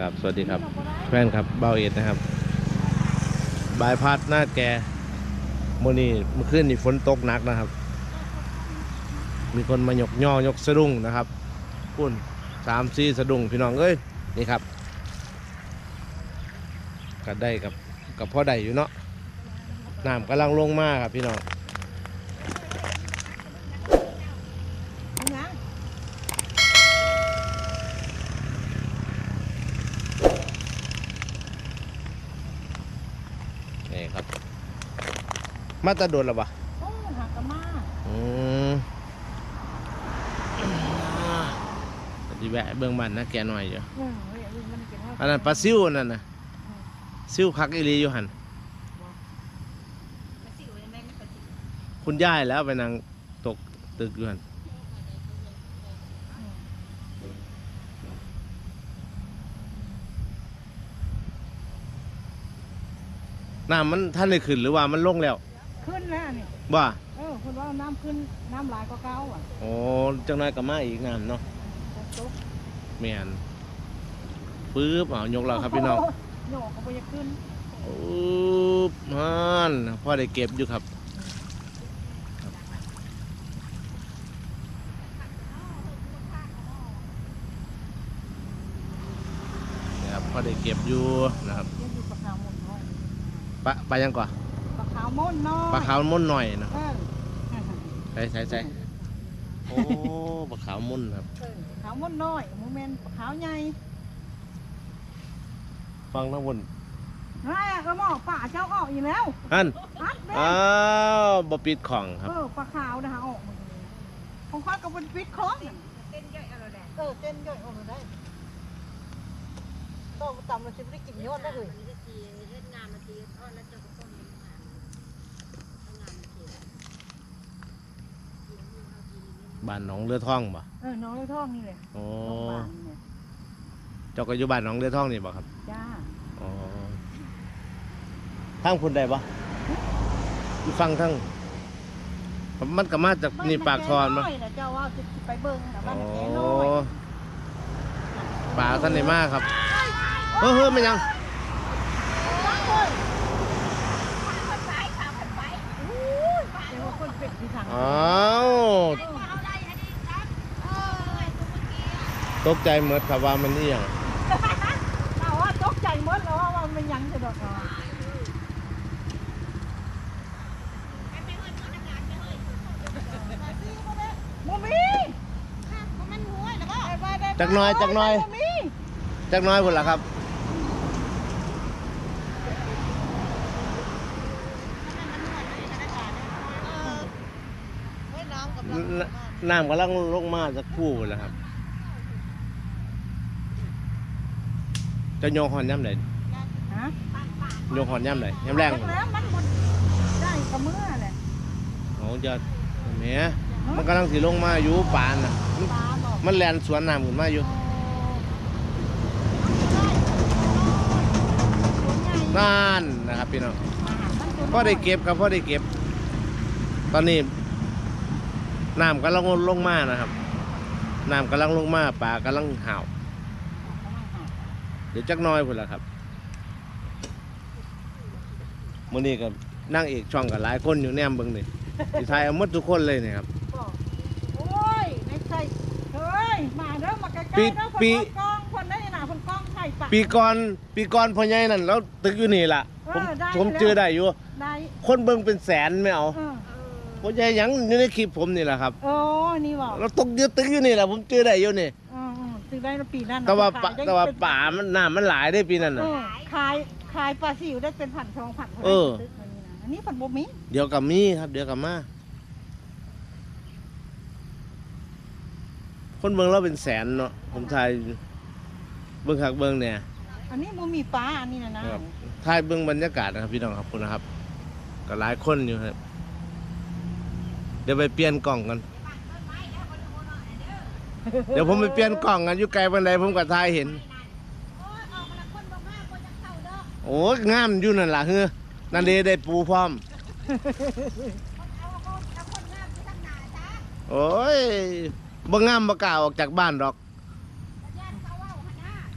ครับ สวัสดีครับ แฟนครับเบาเอ็ดนะครับบายพัดหน้าแกโมอนี่เมื่อคืนนี่ฝนตกหนักนะครับ มีคนมายกย่อยกสะดุ้งนะครับพุ่นสามสี่สะดุ้งพี่น้องเอ้ยนี่ครับก็ได้กับกับพ่อได้อยู่เนาะน้ำกำลังลงมากครับพี่น้อง นะ นี่ครับ มาตะโดนหรอปะโอ้หักกะมาอืมดีแวะเบื้องบันนะแกหน่อยอยู่เออเฮ้ยอันนี้มันเป็นว่าอันนั้นปลาซิวนั่นนะซิวคักอีหลีอยู่หันคุณย่ายแล้วไปนั่งตกตึกอยู่หันน้ำมันท่านได้ขึ้นหรือว่ามันลงแล้ว ขึ้นแล้วนี่ว่าเออคุณว่าน้ำขึ้นน้ำหลายกว่าเก่าอะโอ้จังน้อยก็มาอีกน้ำเนาะตกเมียนปื๊บเอายกเราครับพี่น้องโยกก็ไปจะขึ้นปึ๊บมันพ่อได้เก็บอยู่ครับครับนี่ครับพ่อได้เก็บอยู่นะครับเดี๋ยวดูปลาขาวมุนน้อยปลาปลายังก่อนปลาขาว มุนน้อยปลาขาวมุ่นหน่อยนะเออใส่ใส่ใส่โอ้ปลาขาวมุ่นครับเออขาวมุนน้อยโมเมนต์ปลาขาวใหญ่ฟังทั้งบนไรอะก็หมอป่าเจ้าออกอีกแล้วอันฮัดแม่อ้าวบ่ปิดของครับเออปลาขาวนะคะออกมาเลยของข้าก็เป็นฟิตคอร์สเต้นย่อยเอาได้เออเต้นย่อยเอาได้ต้องตำเราจะไม่ได้กินยอดได้เลย บ้านหนองเรือท่องบ่เออน้องเลือดทองนี่เลยโอ้น้องบานเนี่ยเจ้าก็อยู่บ้านหนองเรือท่องนี่บ่ครับจ้าอ๋อทางพุ่นได้ปะอยู่ฟังทั้งมันก็มาจากนี่ปากทอนมาบ้แกน้อยนะเจ้าว่าจะไปเบิ่งแต่บ้าอ๋นอแกน้อยปลาท่านไหนมากครับ เฮ้ยเฮ้ยมันยังเดี๋ยวว่าคนเป็ดที่ทางอ้าว ตกใจเหมือนครับว่ามันนี่ยังเราว่าตกใจหมดแล้วว่ามันยังจะดอกอะโมมีจักหน้อยจักหน้อยโมมีจักหน้อยพุ่นละครับนน้ำกำลังลงมาสักครู่พุ่นละครับ จะโยงหอนย่ำไหนฮะโยงหอนย่ำไหนย่ำแรงจักแล้วมันบ่ได้กับมือแหละโอ้จะแหมมันกำลังสิลงมาอยู่ปานน่ะมันปลาบอกมันแลนสวนน้ำขึ้นมาอยู่นั่นนะครับพี่น้องพ่อได้เก็บครับพ่อได้เก็บ ตอนนี้น้ำกำลังลงมานะครับน้ำกำลังลงมาปลากำลังห่าวเดี๋ยวจักหน้อยพุ่นละครับมื้อนี้กับนั่งเอกช่องกับหลายคนอยู่แนมเบิ่งนี่สิทายเอาหมดทุกคนเลยนี่ครับโอ้ยไม่ใช่เฮ้ยมาเด้อมาใกล้ๆปีเด้อคนปี กล้องคนได้หนาคนกล้องไข่ปะ ปีก่อนปีก่อนพ่อใหญ่นั่นแล้วตึกอยู่นี่ล่ะ ผมเออได้ผมแล้ว เจอได้อยู่ ได้คนเบิ่งเป็นแสนไม่เอาเออพ่อใหญ่หยังอยู่ในคลิปผมนี่แหละครับ โอ้นี่บอกเราตกอยืดตึกอยู่นี่แหละผมเจอได้อยู่นี่อืมอืมซื้อ ได้แล้วปีนั้นน่ะแต่ว่าขยปะได้แต่ว่าเป็นป่ามันน้ำมันหลายได้ปีนั้นเอน่ะ อขายขายปลาซิวได้เป็นพันสองพันเออซื้มานี่นะอันนี้ผันบ่มีเดี๋ยวกับมีครับ เดี๋ยวกับมา คนเบิ่งเราเป็นแสนเนาะผมถ่ายเบิ่งคักเบิ่งเนี่ย อันนี้บ่มีปลาอันนี้นะนะ ครับ ถ่ายเบิ่งบรรยากาศนะครับพี่น้องครับคุณนะครับ ก็หลายคนอยู่ครับ เดี๋ยวไปเปลี่ยนกล่องกัน เดี๋ยวผมไปเปลี่ยนกล่องกันอยู่ไกลบันไดผมก็ถ่ายเห็น โอ้ยงามอยู่นั่นล่ะเฮ้อนั่นเดได้ปูพร้อม โอ้ยบ่งามบ่กล้าออกจากบ้านดอก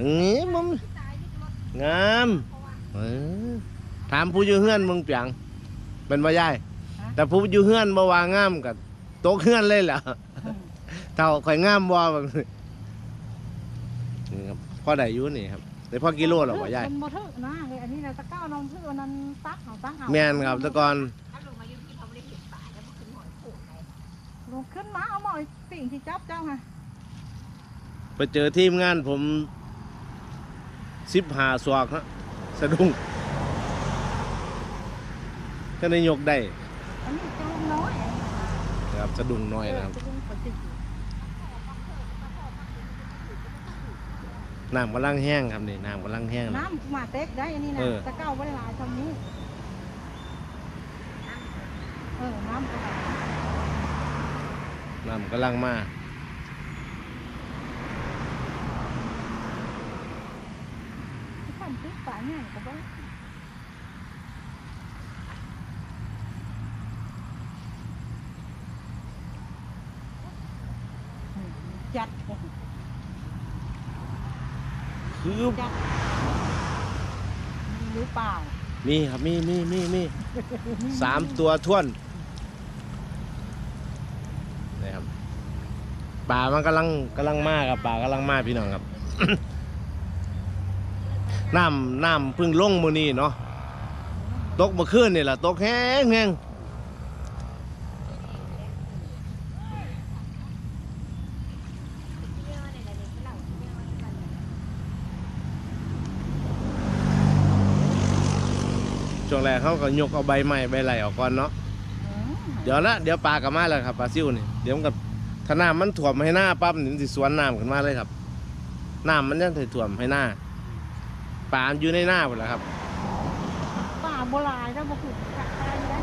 นี่มึงงามเออถามผู้อยู่เฮือนมึงเปียงเป็นว่ายายแต่ผู้อยู่เฮือนบ่ว่างามกับโต๊ะเฮือนเลยแหละ เท่าข่อยงามบ่บางนี่ครับพอได้อยู่นี่ครับได้พอกิโลหรอบ่ยายมันบ่ถึกนะเฮ้ยอันนี้นะตะก้าวน้องพืชอันนั้นตักเอาตักเอาแม่นครับแต่ก่อนถ้าลงมาอยู่ที่เขาไม่ได้เห็นป่าแล้วมันขึ้นหอยโขกไหนลงขึ้นมาเอาหมอยสิ่งที่จับเจ้าไงไปเจอทีมงานผมสิบหาสวกฮะสะดุ้งก็ได้ยกได้อันนี้จะลงน้อยนะครับสะดุ้งน้อยนะครับจะลงปกติ น้ำกำลังแห้งครับนี่น้ำกำลังแห้งนะ น้ำมาเต็กได้อันนี้นะเออ ตะก้าวไว้หลายทำนี้เออน้ำก็ไหลน้ำกำลังมาทำติ๊กป่าเนี่ยก็บ่อืมจัด คือจัดมีหรือเปล่ามีครับมีมีมีมีสามตัวท่วนนี่ครับป่ามันกำลังกำลังมาครับป่ากำลังมาพี่น้องครับ น้ำน้ำเพึ่งลงมือนี้เนาะตกเมื่อคืนนี่แหละตกแห้งแห้งเยอะเนี่ยเนี่ยเนี่ยเหล่าเยอะมัน ช่วง แรกเขาก็ยกเอาใบไม้ใบไหลออกก่อนเนาะอืมเดี๋ยวละเดี๋ยวปลากลับมาแล้วครับปลาซิวนี่เดี๋ยวมันกับถ้าน้ำมันถ่วมให้หน้าปั๊บนี่มันสิสวนน้ำขึ้นมาเลยครับน้ำมันจะถ่วมให้หน้าปลามันอยู่ในหน้าหมดแล้วครับป่าโบราณแล้วบ่คือจักตายอยู่ได้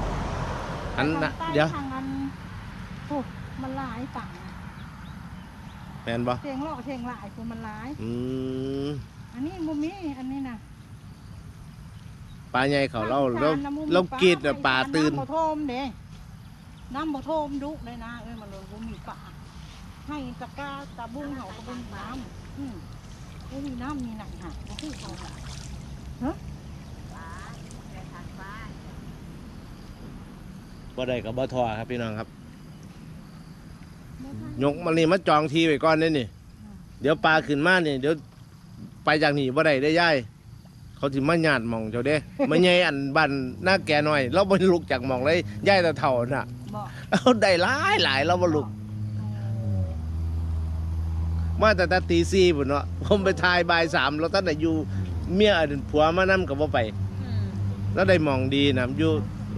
อันนะทางใต้เดี๋ยวทางนั้นโอ้มันหลายต่างแมนบ่เสียงหลอกเสียงหลายคือมันหลายอืมอันนี้มุมนี้อันนี้นะ ปลาใหญ่เขาเราเราทงจนะมุมเราปลกรีดแบบปลาตื่นน้ำบ่โทมเด้น้ำบ่โทมดุเลยนะเอ้ยมันเลยบ่มีปลาให้ตะกร้าตะบุ้งเขาก็เป็นน้ำอืมบ่มีน้ำมีหนังหักบ่คือเขาน่ะฟ้าแต่ทางฟ้าบ่ได้กับบ่ทอครับพี่น้องครับ ยกมันนี่มาจองทีไว้ก่อนนี่นี่ เดี๋ยวปลาขึ้นมาเนี่ยเดี๋ยวไปจากนี่บ่ได้ได้ย่าย เขาสิมาญาติหมองเจ้าเด้ มาใหญ่อันบ้านหน้าแก่น้อย เราบ่ลุกจากหมองเลยย่ายแต่เท่าน่ะบอกเอาได้หลายหลายเราบ่ลุก มาแต่แต่ตีสี่พุ่นเนาะผมไปทายบ่ายสามแล้วท่านได้อยู่เมียอันผัวมานํกับบ่ไปแล้วได้หมองดีนะอยู่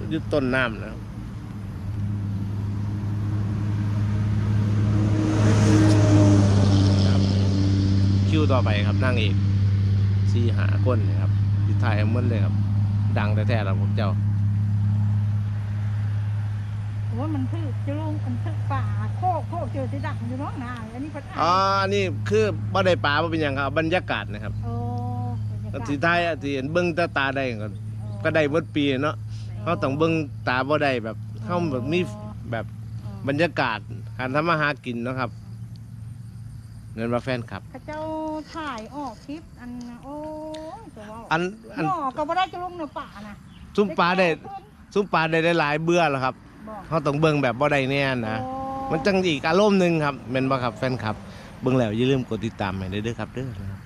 อยู่ต้นน้ำนะครับครับคิวต่อไปครับนั่งเอก สี่หาคนนะครับอยู่ไทยหมดเลยครับ ดังแท้ๆแล้วพวกเจ้าว่ามันคือจะลงมันคือป่าโคกโคกเจอสิดักอยู่เน้องนาอันนี้เป็นอ๋ออันนี่คือบ่ได้ปลาบ่เป็นหยังครับบรรยากาศนะครับโอ้บรรยากาศสีไทายอะที่เห็นเบิ่งแตาตาได้ก็ก็ได้หมดปีเนาะเขาต้องเบิ่งตาบ่ได้แบบเฮาแบบมีแบบบรรยากาศการทำมาหากินเนาะครับ เงินมาแฟนครับข้าเจ้าถ่ายออกคลิปอันโอ้ยจะว่าอันอันหม้อก็บ่ได้จะลงในป่านะซุ้มปลาได้ซุ้มปลาได้หลายๆเบื่อแล้วครับบอกเขาต้องเบิ่งแบบบ่ได้แน่นะ โอ้มันจังอีกอารมณ์หนึงครับแม่นบ่ครับแฟนครับ เบิ่งแล้วอย่าลืมกดติดตามให้ด้วยเด้อครับเด้อนะครับ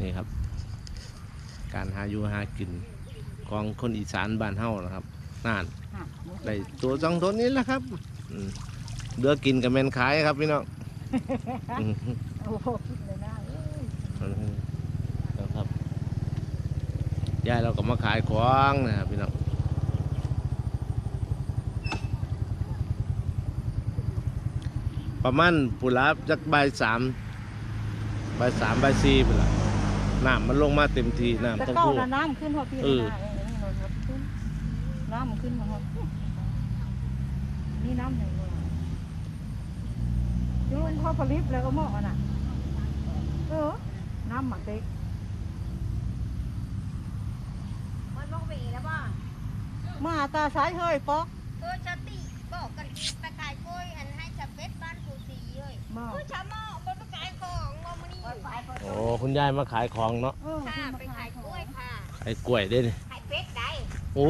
นี่ครับ การหาอยู่หากินของคนอีสานบ้านเฮานะครับนั่นอะ ได้ตัวสองตัวนี้แหละครับอืม เดือกินกับแมนขายครับพี่น้องอืมโอ้โหคิดเลยนะเอ้ยนะครับยายเราก็มาขายของนะครับพี่น้องประมาณปุระจักบ่ายสามบ่ายสามบ่ายสี่ไปละน้ำมันลงมาเต็มทีน้ำแต่ต้องเก้าพูด น่ะน้ำขึ้นหัวพี่เอเลยอนะเออนี่เราลดขึ้นน้ำมันขึ้นมาหัวนี่น้ำไหนเลย จุลงเข้าผลิตแล้วก็หม้อน่ะ เออ น้ำหมักเต็กมันบอกไปแล้วป่ะมาตาซ้ายเฮ้ยป๊อกเออชาติบอกกันไปขายกล้วยอันให้ชาเป็ดบ้านกูสีเลยบอกเออชาหม้อมันไปขายของว่ามันนี่คุณยายมาขายของเนาะเออค่ะเพิ่นไปมาขายกล้วยค่ะขายกล้วยได้นี่ขายเป็ดได้โอ้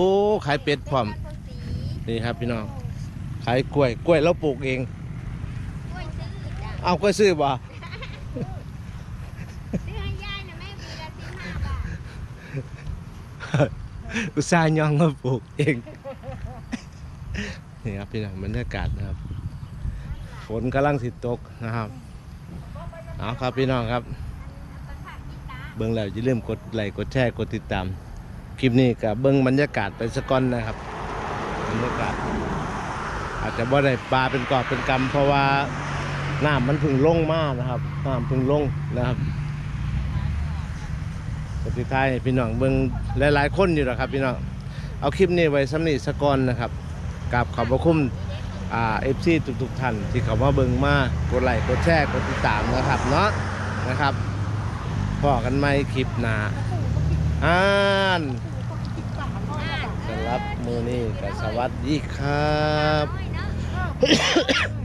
ขายเป็ดพร้อมเป็ดบ้านคนสีนี่ครับพี่น้องขายกล้วยกล้วยเราปลูกเองกล้วยซื้อจ้ะ เอากล้วยซื้อบ่ซื้อให้ยายนะแม่ปีละสิบห้าบาทอุตส่าห์ย่องมาปลูกเอง นี่ครับพี่น้องบรรยากาศนะครับ ฝนกำลังสิตกนะครับ เอาครับพี่น้องครับต้นผักกีตาร์เบิ้งแล้วอย่าลืมกดไลค์กดแชร์กดติดตาม คลิปนี้กับเบิ้งบรรยากาศไปสะก่อนนะครับ บรรยากาศ อาจจะบ่ได้ปลาเป็นกอบเป็นกำเพราะว่า น้ำมันพึ่งลงมากนะครับน้ำพึ่งลงนะครับกติท้ายพี่น้องเบิ้งหลาย ๆ คนอยู่นะครับพี่น้องเอาคลิปนี้ไว้สำนีสะกอนนะครับกับขอบพระคุณอ่าเอฟซีทุกๆท่านที่เขามาเบิ้งมากดไลค์กดแชร์กดติดตามนะครับเนาะนะครับพอกันไหมคลิปหน้าอ่านติดตามพ่อแบบสำหรับมือนี้ก็สวัสดีครับ